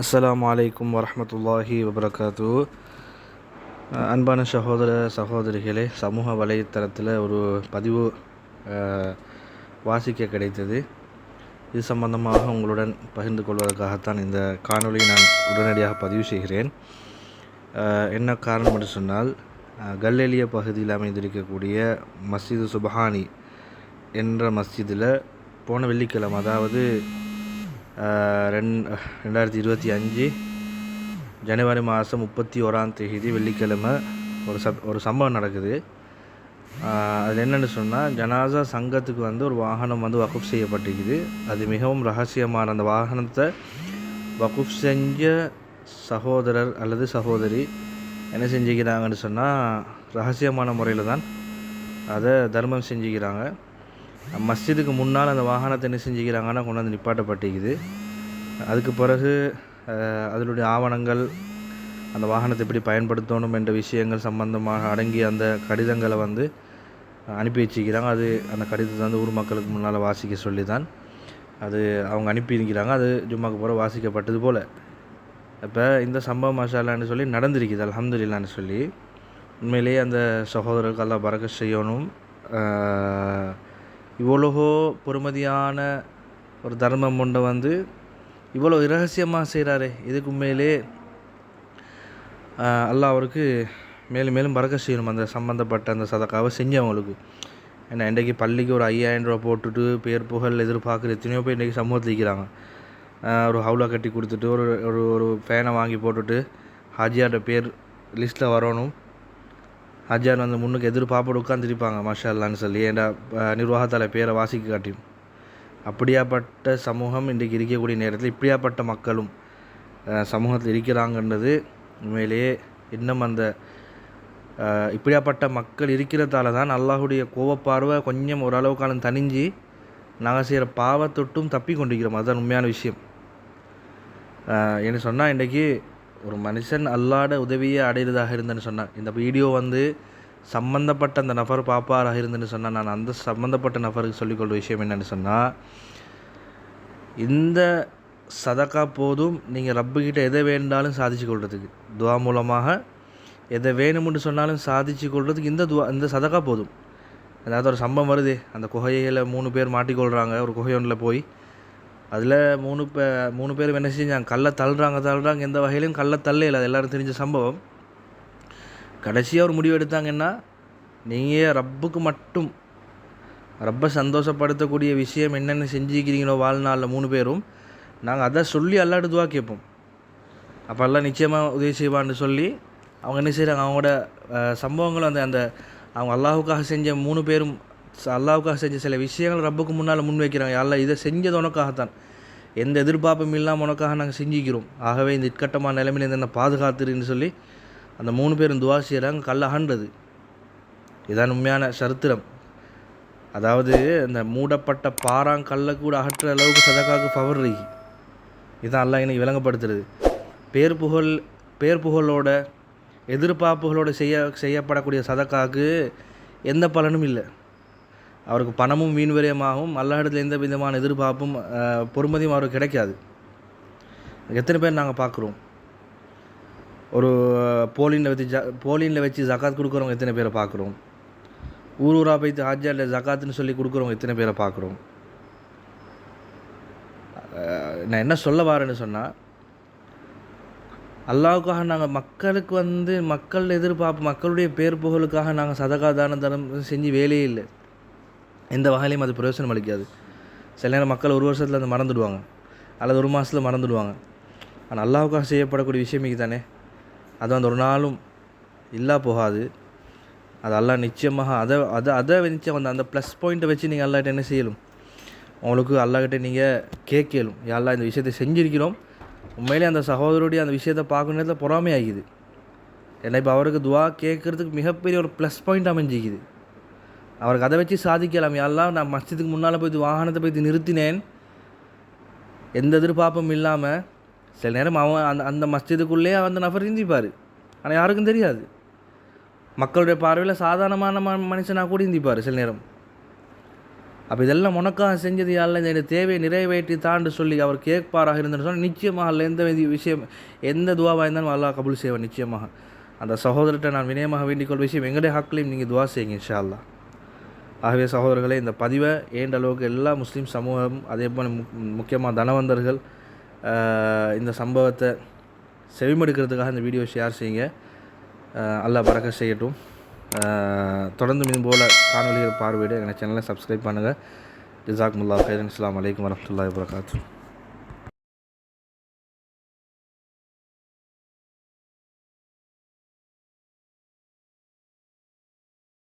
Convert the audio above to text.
அஸ்லாம் வலைக்கம் வரமத்துல்லாஹி வபரகாத்து. அன்பான சகோதர சகோதரிகளே சமூக வலைத்தளத்தில் ஒரு பதிவு வாசிக்க கிடைத்தது. இது சம்பந்தமாக உங்களுடன் பகிர்ந்து கொள்வதற்காகத்தான் இந்த காணொளியை நான் உடனடியாக பதிவு செய்கிறேன். என்ன காரணம் என்று சொன்னால் கல்லெலிய பகுதியில் அமைந்திருக்கக்கூடிய மஸ்ஜிது சுபஹானி என்ற மஸ்ஜிதில் போன வெள்ளிக்கிழமை அதாவது ரெண் ரெண்டாயிரத்தி இருபத்தி அஞ்சு ஜனவரி மாதம் முப்பத்தி ஓராம் தேதி வெள்ளிக்கிழமை ஒரு சப் ஒரு சம்பவம் நடக்குது. அது என்னென்னு சொன்னால் ஜனாசா சங்கத்துக்கு வந்து ஒரு வாகனம் வந்து வகுப் செய்யப்பட்டிருக்குது. அது மிகவும் ரகசியமான அந்த வாகனத்தை வகுப் செஞ்ச சகோதரர் அல்லது சகோதரி என்ன செஞ்சுக்கிறாங்கன்னு சொன்னால் ரகசியமான முறையில் தான் அதை தர்மம் செஞ்சுக்கிறாங்க. மஸ்ஜிதுக்கு முன்னால் அந்த வாகனத்தை என்ன செஞ்சுக்கிறாங்கன்னா கொண்டு வந்து நிப்பாட்டப்பட்டிருக்குது. அதுக்கு பிறகு அதனுடைய ஆவணங்கள் அந்த வாகனத்தை எப்படி பயன்படுத்தணும் என்ற விஷயங்கள் சம்பந்தமாக அடங்கிய அந்த கடிதங்களை வந்து அனுப்பி வச்சுக்கிறாங்க. அது அந்த கடிதத்தை வந்து ஊர் மக்களுக்கு முன்னால் வாசிக்க சொல்லி தான் அது அவங்க அனுப்பி இருக்கிறாங்க அது ஜும்மாக்கு போகிற வாசிக்கப்பட்டது போல். இப்போ இந்த சம்பவம் மசாலான்னு சொல்லி நடந்திருக்குது. அலமதுல்லான்னு சொல்லி. உண்மையிலேயே அந்த சகோதரருக்கு எல்லாம் பறக்க செய்யணும். இவ்வளோ பொறுமதியான ஒரு தர்மம் கொண்ட வந்து இவ்வளோ இரகசியமாக செய்கிறாரே இதுக்கு மேலே ஆஹ், அல்லாஹ் அவருக்கு மேலும் மேலும் பறக்க செய்யணும். அந்த சம்மந்தப்பட்ட அந்த சதக்காவை செஞ்சவங்களுக்கு. ஏன்னா இன்றைக்கு பள்ளிக்கு ஒரு ஐயாயிரம் ரூபா போட்டுட்டு பேர் புகழ் எதிர்பார்க்குற எத்தனையோ பேர் இன்றைக்கி சமூகத்தில் இருக்கிறாங்க. ஒரு ஹவுலா கட்டி கொடுத்துட்டு ஒரு ஒரு ஒரு ஃபேனை வாங்கி போட்டுட்டு ஹாஜியார்ட பேர் லிஸ்ட்டில் வரணும். ஹாஜியார் வந்து முன்னுக்கு எதிர்பார்ப்போடு உட்காந்துருப்பாங்க மாஷா அல்லான்னு சொல்லி. ஏண்டா நிர்வாகத்தால் பேரை வாசிக்க காட்டியும். அப்படியாப்பட்ட சமூகம் இன்றைக்கு இருக்கக்கூடிய நேரத்தில் இப்படியாப்பட்ட மக்களும் சமூகத்தில் இருக்கிறாங்கன்றது உண்மையிலேயே இன்னும் அந்த இப்படியாப்பட்ட மக்கள் இருக்கிறதால தான் அல்லாஹுடைய கோவப்பார்வை கொஞ்சம் ஓரளவுக்கான தனிஞ்சு தணிஞ்சு நாங்கள் செய்கிற பாவத்தொட்டும் தப்பி கொண்டிருக்கிறோம். அதுதான் உண்மையான விஷயம். என்ன சொன்னால் இன்றைக்கி ஒரு மனுஷன் அல்லாட உதவியை அடையிறதாக இருந்தேன்னு சொன்னான் இந்த வீடியோ வந்து சம்மந்தப்பட்ட அந்த நபர் பாப்பாராக இருந்துன்னு சொன்னால் நான் அந்த சம்மந்தப்பட்ட நபருக்கு சொல்லிக்கொள்கிற விஷயம் என்னென்னு சொன்னால் இந்த சதக்கா போதும் நீங்கள் ரப்புக்கிட்ட எதை வேண்டாலும் சாதிச்சு கொள்றதுக்கு. துவா மூலமாக எதை வேணும்னு சொன்னாலும் சாதிச்சு கொள்றதுக்கு இந்த துவா இந்த சதக்கா போதும். அதாவது ஒரு சம்பவம் வருது அந்த குகையில் மூணு பேர் மாட்டிக்கொள்கிறாங்க ஒரு குகையொன்றில் போய் அதில் மூணு பே மூணு பேர் என்ன செஞ்சாங்க? கல்லை தள்ளுறாங்க தள்ளுறாங்க. எந்த வகையிலையும் கல்லை தள்ளையில் அது எல்லாரும் தெரிஞ்ச சம்பவம். கடைசியாக ஒரு முடிவு எடுத்தாங்கன்னா நீங்கள் ரப்புக்கு மட்டும் ரப்பை சந்தோஷப்படுத்தக்கூடிய விஷயம் என்னென்ன செஞ்சுக்கிறீங்களோ வாழ்நாளில் மூணு பேரும் நாங்கள் அதை சொல்லி அல்லாட்டு துவா கேட்போம். அப்போ எல்லாம் நிச்சயமாக உதவி செய்வான்னு சொல்லி அவங்க என்ன செய்கிறாங்க அவங்களோட சம்பவங்களும் அந்த அந்த அவங்க அல்லாஹுக்காக செஞ்ச மூணு பேரும் அல்லாவுக்காக செஞ்ச சில விஷயங்கள் ரப்புக்கு முன்னால் முன் வைக்கிறாங்க. அல்ல இதை செஞ்சது உனக்காகத்தான். எந்த எதிர்பார்ப்பும் இல்லாமல் உனக்காக நாங்கள் செஞ்சுக்கிறோம். ஆகவே இந்த இக்கட்டமான நிலைமையிலேருந்து என்ன பாதுகாத்துருன்னு சொல்லி அந்த மூணு பேரும் துவா செய்கிறாங்க கல் அகன்றது. இதான் உண்மையான சரித்திரம். அதாவது இந்த மூடப்பட்ட பாறாங்கல்லை கூட அகற்ற அளவுக்கு சதக்காக்கு பவர் இருக்கு. இதுதான் அல்லாஹ் இன்னைக்கு விளங்கப்படுத்துறது. பேர் புகழ் பேர் புகழோட எதிர்பார்ப்புகளோடு செய்ய செய்யப்படக்கூடிய சதக்காக்கு எந்த பலனும் இல்லை. அவருக்கு பணமும் வீண் விரயமாகவும் அல்லாஹிடத்தில் எந்த விதமான எதிர்பார்ப்பும் பொறுமதியும் அவருக்கு கிடைக்காது. எத்தனை பேர் நாங்கள் பார்க்குறோம் ஒரு போலினில் வச்சு ஜ போலினில் வச்சு ஜக்காத் கொடுக்குறவங்க எத்தனை பேரை பார்க்குறோம் ஊர் ஊராக போய்த்து ஹாஜாரில் ஜக்காத்துன்னு சொல்லி கொடுக்குறவங்க எத்தனை பேரை பார்க்குறோம் நான் என்ன சொல்ல வரேன்னு சொன்னால் அல்லாவுக்காக நாங்கள் மக்களுக்கு வந்து மக்கள் எதிர்பார்ப்பு மக்களுடைய பேர் புகழுக்காக நாங்கள் சதகா தான தரம் செஞ்சு வேலையே இல்லை. எந்த வகையிலையும் அது பிரயோசனம் அளிக்காது. சில நேரம் மக்கள் ஒரு வருஷத்தில் அதை மறந்துடுவாங்க. அல்லது ஒரு மாதத்தில் மறந்துடுவாங்க. ஆனால் அல்லாவுக்காக செய்யப்படக்கூடிய விஷயம் தானே அது அந்த ஒரு நாளும் இல்லா போகாது. அது எல்லாம் நிச்சயமாக அதை அதை அதை நிச்சயம் அந்த அந்த ப்ளஸ் பாயிண்ட்டை வச்சு நீங்கள் அல்லாட்ட என்ன செய்யலும்? உங்களுக்கு அல்லாக்கிட்ட நீங்கள் கேட்கலும். அல்லா இந்த விஷயத்தை செஞ்சுருக்கிறோம். உண்மையிலே அந்த சகோதரருடைய அந்த விஷயத்தை பார்க்கும் நேரத்தில் பொறாமையாகிது. ஏன்னா இப்போ அவருக்கு துவா கேட்குறதுக்கு மிகப்பெரிய ஒரு ப்ளஸ் பாயிண்ட் அமைஞ்சிக்குது. அவருக்கு அதை வச்சு சாதிக்கலாம். யாரெல்லாம் நான் மஸ்ஜிதுக்கு முன்னால் போய் வாகனத்தை போய் நிறுத்தினேன் எந்த எதிர்பார்ப்பும் இல்லாமல் சில நேரம் அவன் அந்த அந்த மஸ்ஜிதுக்குள்ளேயே அந்த நபர் இந்திப்பார் ஆனால் யாருக்கும் தெரியாது. மக்களுடைய பார்வையில் சாதாரணமான ம மனுஷனாக கூட இந்திப்பார் சில நேரம். அப்போ இதெல்லாம் உனக்காக செஞ்சது யாரில் இந்த தேவையை நிறைவேற்றி தாண்டு சொல்லி அவர் கேட்பாராக இருந்தேன்னு சொன்னால் நிச்சயமாக அதில் எந்த விஷயம் எந்த துவாவாக இருந்தாலும் அல்லா கபுல் செய்வேன் நிச்சயமாக. அந்த சகோதரர்கிட்ட நான் வினயமாக வேண்டிக் விஷயம் எங்களுடைய ஹக்லையும் நீங்கள் துவா செய்யுங்க இன்ஷா அல்லா ஆகவே சகோதரர்களே இந்த பதிவை ஏண்ட அளவுக்கு எல்லா முஸ்லீம் சமூகம் அதே போல் முக்கியமாக தனவந்தர்கள் இந்த சம்பவத்தை செவிமடுக்கிறதுக்காக இந்த வீடியோ ஷேர் செய்யுங்க. அல்லா அல்லாஹ் பறக்க செய்யட்டும். தொடர்ந்து இது போல் காணொலிகள் பார்வையிட எங்கள் சேனலை சப்ஸ்கிரைப் பண்ணுங்கள் ஜிசாக் முல்லா ஃபைரன் இஸ்லாம் வலைக்கம் வரமத்துல்லாஹி வரகாத்து